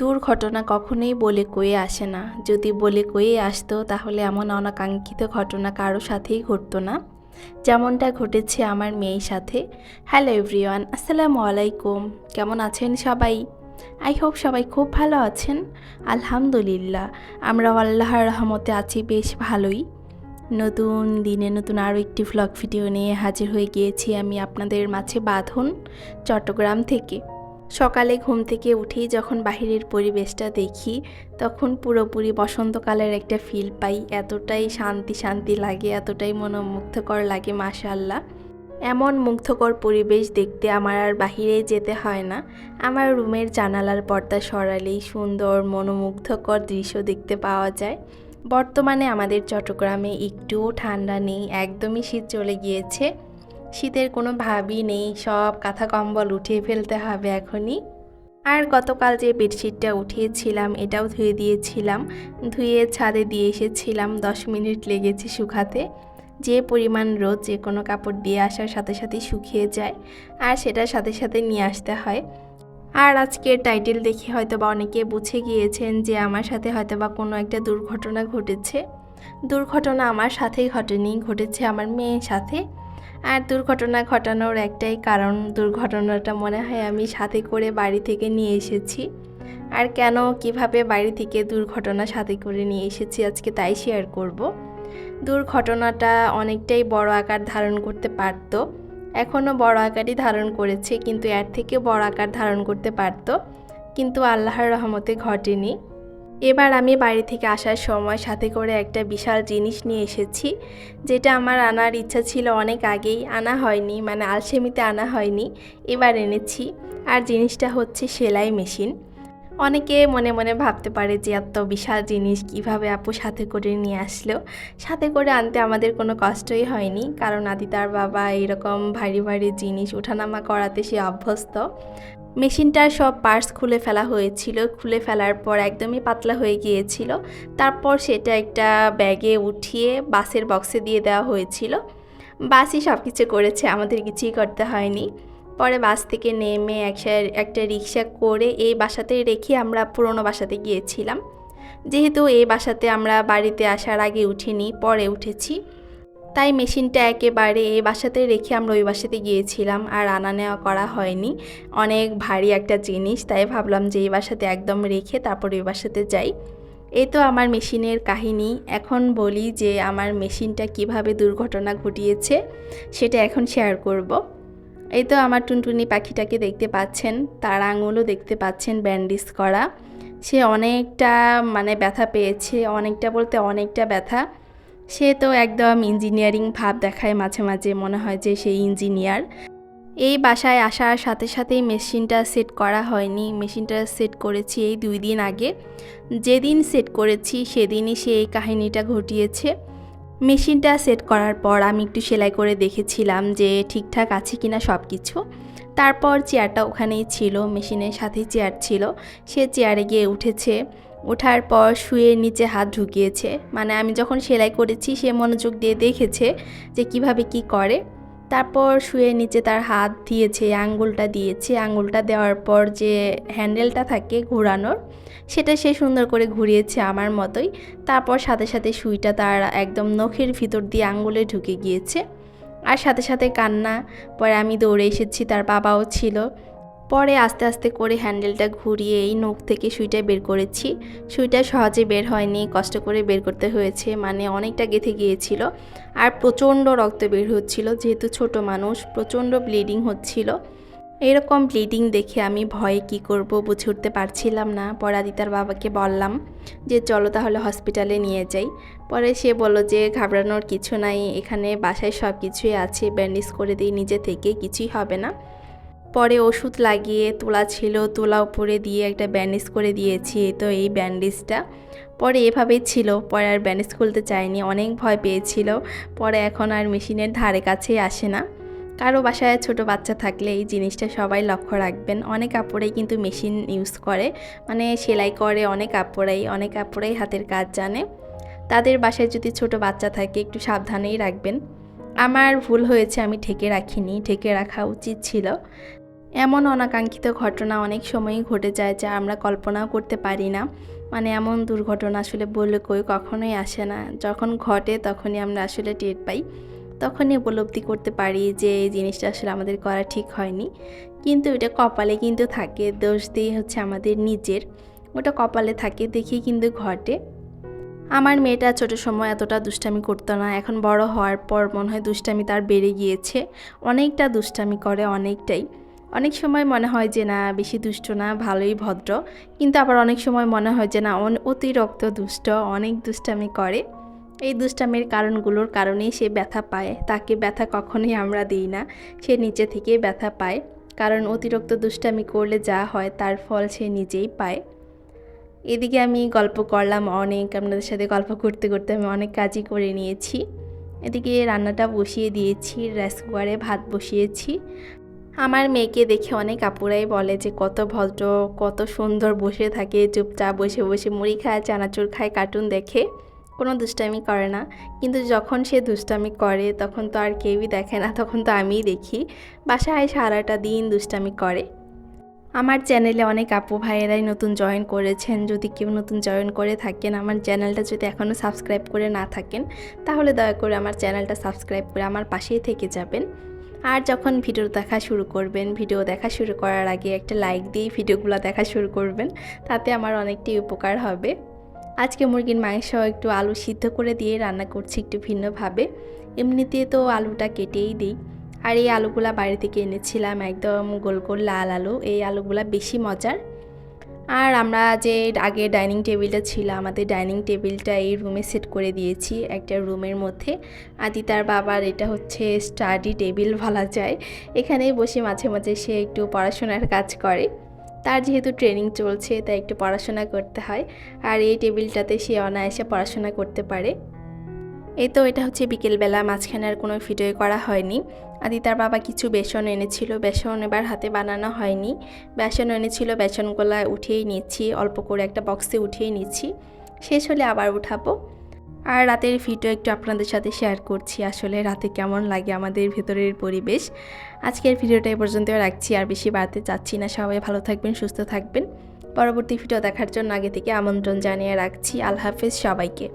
দুর্ঘটনা কখনোই বলে কয়ে আসে না। যদি বলে কয়ে আসতো, তাহলে এমন অনাকাঙ্ক্ষিত ঘটনা কারও সাথেই ঘটতো না। যেমনটা ঘটেছে আমার মেয়ের সাথে। হ্যালো এভরিওয়ান, আসসালামু আলাইকুম। কেমন আছেন সবাই? আই হোপ সবাই খুব ভালো আছেন। আলহামদুলিল্লাহ, আমরা আল্লাহর রহমতে আছি বেশ ভালোই। নতুন দিনে নতুন আরও একটি ভ্লগ ভিডিও নিয়ে হাজির হয়ে গিয়েছি আমি আপনাদের মাঝে বাঁধন, চট্টগ্রাম থেকে। সকালে ঘুম থেকে উঠেই যখন বাহিরের পরিবেশটা দেখি, তখন পুরোপুরি বসন্তকালের একটা ফিল পাই। এতটাই শান্তি শান্তি লাগে, এতটাই মনোমুগ্ধকর লাগে মাশাল্লাহ এমন মুগ্ধকর পরিবেশ দেখতে আমার আর বাহিরে যেতে হয় না। আমার রুমের জানালার পর্দা সরালেই সুন্দর, মনোমুগ্ধকর দৃশ্য দেখতে পাওয়া যায়। বর্তমানে আমাদের চট্টগ্রামে একটুও ঠান্ডা নেই, একদমই শীত চলে গিয়েছে। শীতের কোনো ভাবই নেই, সব কাঁথা কম্বল উঠিয়ে ফেলতে হবে এখনই। আর গতকাল যে বেডশিটটা উঠিয়েছিলাম, এটাও ধুয়ে দিয়েছিলাম। ধুয়ে ছাদে দিয়ে এসেছিলাম, দশ মিনিট লেগেছে শুকাতে। যে পরিমাণ রোদ, যে কোনো কাপড় দিয়ে আসার সাথে সাথে শুকিয়ে যায়, আর সেটার সাথে সাথে নিয়ে আসতে হয়। আর আজকের টাইটেল দেখে হয়তো বা অনেকে বুঝে গিয়েছেন যে আমার সাথে হয়তো বা কোনো একটা দুর্ঘটনা ঘটেছে। দুর্ঘটনা আমার সাথেই ঘটেনি, ঘটেছে আমার মেয়ের সাথে। আর দুর্ঘটনা ঘটানোর একটাই কারণ দুর্ঘটনাটা মনে হয় আমি সাথে করে বাড়ি থেকে নিয়ে এসেছি। আর কেন, কীভাবে বাড়ি থেকে দুর্ঘটনা সাথে করে নিয়ে এসেছি আজকে তাই শেয়ার করব। দুর্ঘটনাটা অনেকটাই বড় আকার ধারণ করতে পারত। এখনও বড় আকারই ধারণ করেছে, কিন্তু এর থেকে বড় আকার ধারণ করতে পারত। কিন্তু আল্লাহর রহমতে ঘটেনি। এবার আমি বাড়ি থেকে আসার সময় সাথে করে একটা বিশাল জিনিস নিয়ে এসেছি, যেটা আমার আনার ইচ্ছা ছিল অনেক আগেই। আনা হয়নি মানে আলসেমিতে আনা হয়নি, এবার এনেছি। আর জিনিসটা হচ্ছে সেলাই মেশিন। অনেকে মনে মনে ভাবতে পারে যে, এত বিশাল জিনিস কীভাবে আপু সাথে করে নিয়ে আসলো? সাথে করে আনতে আমাদের কোনো কষ্টই হয়নি, কারণ আদিতার বাবা এরকম ভারী ভারী জিনিস ওঠানামা করাতে সে অভ্যস্ত। মেশিনটার সব পার্টস খুলে ফেলা হয়েছিল, খুলে ফেলার পর একদমই পাতলা হয়ে গিয়েছিল। তারপর সেটা একটা ব্যাগে উঠিয়ে বাসের বক্সে দিয়ে দেওয়া হয়েছিল। বাসই সব কিছু করেছে, আমাদের কিছুই করতে হয়নি। পরে বাস থেকে নেমে একটা একটা রিক্সা করে এই বাসাতে রেখে আমরা পুরনো বাসাতে গিয়েছিলাম। যেহেতু এই বাসাতে আমরা বাড়িতে আসার আগে উঠিনি, পরে উঠেছি। তাই মেশিনটা একেবারে এই বাসাতে রেখে আমরা ওই বাসাতে গিয়েছিলাম আর আনা নেওয়া করা হয়নি। অনেক ভারী একটা জিনিস, তাই ভাবলাম যে এই বাসাতে একদম রেখে তারপর ওই বাসাতে যাই। এই তো আমার মেশিনের কাহিনী। এখন বলি যে আমার মেশিনটা কীভাবে দুর্ঘটনা ঘটিয়েছে, সেটা এখন শেয়ার করব। এই তো আমার টুনটুনি পাখিটাকে দেখতে পাচ্ছেন, তার আঙুলও দেখতে পাচ্ছেন ব্যান্ডেজ করা। সে অনেকটা মানে ব্যথা পেয়েছে, অনেকটা বলতে অনেকটা ব্যথা। সে তো একদম ইঞ্জিনিয়ারিং ভাব দেখায় মাঝে মাঝে, মনে হয় যে সে ইঞ্জিনিয়ার। এই বাসায় আসার সাথে সাথেই মেশিনটা সেট করা হয়নি, মেশিনটা সেট করেছি এই দুই দিন আগে। যেদিন সেট করেছি সেদিনই সে এই কাহিনীটা ঘটিয়েছে। মেশিনটা সেট করার পর আমি একটু সেলাই করে দেখেছিলাম যে ঠিকঠাক আছে কিনা সব কিছু তারপর চেয়ারটা ওখানেই ছিল, মেশিনের সাথে চেয়ার ছিল। সে চেয়ারে গিয়ে উঠেছে। ওঠার পর শুয়ে নিচে হাত ঢুকিয়েছে। মানে আমি যখন সেলাই করেছি, সে মনোযোগ দিয়ে দেখেছে যে কীভাবে কি করে। তারপর শুয়ে নিচে তার হাত দিয়েছে, আঙ্গুলটা দিয়েছে। আঙ্গুলটা দেওয়ার পর যে হ্যান্ডেলটা থাকে ঘোরানোর, সেটা সে সুন্দর করে ঘুরিয়েছে আমার মতোই। তারপর সাথে সাথে সুইটা তার একদম নখের ভিতর দিয়ে আঙ্গুলে ঢুকে গিয়েছে। আর সাথে সাথে কান্না, পরে আমি দৌড়ে এসেছি, তার বাবাও ছিল। পরে আস্তে আস্তে করে হ্যান্ডেলটা ঘুরিয়ে এই নখ থেকে সুইটা বের করেছি। সুইটা সহজে বের হয়নি, কষ্ট করে বের করতে হয়েছে মানে অনেকটা গেথে গিয়েছিল। আর প্রচণ্ড রক্ত বের হচ্ছিল, যেহেতু ছোট মানুষ, প্রচণ্ড ব্লিডিং হচ্ছিল। এরকম ব্লিডিং দেখে আমি ভয়ে কি করব বুঝে উঠতে পারছিলাম না। পরাদিতার বাবাকে বললাম যে, চলো তাহলে হসপিটালে নিয়ে যাই। পরে সে বলল যে, ঘাবড়ানোর কিছু নাই, এখানে বাসায় সব কিছুই আছে, ব্যান্ডেজ করে দিই, নিজে থেকে কিছুই হবে না। পরে ওষুধ লাগিয়ে তোলা ছিল, তোলা উপরে দিয়ে একটা ব্যান্ডেজ করে দিয়েছি তো এই ব্যান্ডেজটা। পরে এভাবেই ছিল, পরে আর ব্যান্ডেজ খুলতে চায়নি অনেক ভয় পেয়েছিল, পরে এখন আর মেশিনের ধারে কাছেই আসে না। কারও বাসায় ছোট বাচ্চা থাকলে এই জিনিসটা সবাই লক্ষ্য রাখবেন, অনেক কাপড়েই কিন্তু মেশিন ইউজ করে মানে সেলাই করে অনেক কাপড়েই অনেক কাপড়েই হাতের কাজ জানে। তাদের বাসায় যদি ছোট বাচ্চা থাকে একটু সাবধানেই রাখবেন। আমার ভুল হয়েছে, আমি ঢেকে রাখিনি, ঢেকে রাখা উচিত ছিল। এমন অনাকাঙ্ক্ষিত ঘটনা অনেক সময়ই ঘটে যায় যা আমরা কল্পনাও করতে পারি না। মানে এমন দুর্ঘটনা আসলে বললে কই কখনোই আসে না। যখন ঘটে তখনই আমরা আসলে টের পাই। তখনই উপলব্ধি করতে পারি যে এই জিনিসটা আসলে আমাদের করা ঠিক হয়নি। কিন্তু এটা কপালে কিন্তু থাকে, দোষ দিয়ে হচ্ছে আমাদের নিজের। ওটা কপালে থাকে দেখেই কিন্তু ঘটে। আমার মেয়েটা ছোট সময় এতটা দুষ্টামি করতো না। এখন বড় হওয়ার পর মনে হয় দুষ্টামি তার বেড়ে গিয়েছে। অনেকটা দুষ্টামি করে অনেকটাই। অনেক সময় মনে হয় যে না, বেশি দুষ্ট না, ভালোই ভদ্র। কিন্তু আবার অনেক সময় মনে হয় যে না অতিরিক্ত দুষ্ট, অনেক দুষ্টামি করে। এই দুষ্টামির কারণগুলোর কারণেই সে ব্যথা পায়। তাকে ব্যথা কখনোই আমরা দিই না। সে নিচে থেকেই ব্যথা পায়। কারণ অতিরিক্ত দুষ্টামি করলে যা হয়, তার ফল সে নিজেই পায়। এদিকে আমি গল্প করলাম অনেক, আপনাদের সাথে গল্প করতে করতে আমি অনেক কাজই করে নিয়েছি। এদিকে রান্নাটা বসিয়ে দিয়েছি, রাইস কুকারে ভাত বসিয়েছি। আমার মেয়েকে দেখে অনেক আপুরাই বলে যে, কত ভদ্র, কত সুন্দর বসে থাকে, চুপচাপ বসে বসে মুড়ি খায়, চানাচুর খায় কার্টুন দেখে। কোনো দুষ্টামি করে না। কিন্তু যখন সে দুষ্টামি করে, তখন তো আর কেউই দেখে না, তখন তো আমিই দেখি। বাসায় সারাটা দিন দুষ্টামি করে। আমার চ্যানেলে অনেক আপু ভাইয়েরাই নতুন জয়েন করেছেন। যদি কেউ নতুন জয়েন করে থাকেন, আমার চ্যানেলটা যদি এখনও সাবস্ক্রাইব করে না থাকেন, তাহলে দয়া করে আমার চ্যানেলটা সাবস্ক্রাইব করে আমার পাশেই থেকে যাবেন। আর যখন ভিডিও দেখা শুরু করবেন, ভিডিও দেখা শুরু করার আগে একটা লাইক দিয়ে ভিডিওগুলো দেখা শুরু করবেন, তাতে আমার অনেকটাই উপকার হবে। আজকে মুরগির মাংস একটু আলু সিদ্ধ করে দিয়ে রান্না করছি একটু ভিন্নভাবে। এমনিতে তো আলুটা কেটেই দিই। আর এই আলুগুলা বাড়ি থেকে এনেছিলাম একদম গোল গোল লাল আলু। এই আলুগুলা বেশি মজার। আর আমরা যে আগে ডাইনিং টেবিলটা ছিল, আমাদের ডাইনিং টেবিলটা এই রুমে সেট করে দিয়েছি একটা রুমের মধ্যে। আদি তার বাবার এটা হচ্ছে স্টাডি টেবিল বলা যায়। এখানেই বসে মাঝে মাঝে সে একটু পড়াশোনার কাজ করে। তার যেহেতু ট্রেনিং চলছে, তাই একটু পড়াশোনা করতে হয়। আর এই টেবিলটাতে সে অনায়াসে পড়াশোনা করতে পারে। এই তো, এটা হচ্ছে বিকেলবেলা, মাঝখানে আর কোনো ভিডিও করা হয়নি। আদি তার বাবা কিছু বেসন এনেছিল। বেসন এবার হাতে বানানো হয়নি। বেসন এনেছিল বেসনগুলা উঠিয়েই নিচ্ছি, অল্প করে একটা বক্সে উঠিয়ে নিচ্ছি। শেষ হলে আবার উঠাবো। আর রাতের ভিডিও একটু আপনাদের সাথে শেয়ার করছি, আসলে রাতে কেমন লাগে আমাদের ভেতরের পরিবেশ। আজকের ভিডিওটা এ পর্যন্ত রাখছি, আর বেশি বাড়তে চাচ্ছি না। সবাই ভালো থাকবেন, সুস্থ থাকবেন। পরবর্তী ভিডিও দেখার জন্য আগে থেকে আমন্ত্রণ জানিয়ে রাখছি। আল্লাহ হাফেজ সবাইকে।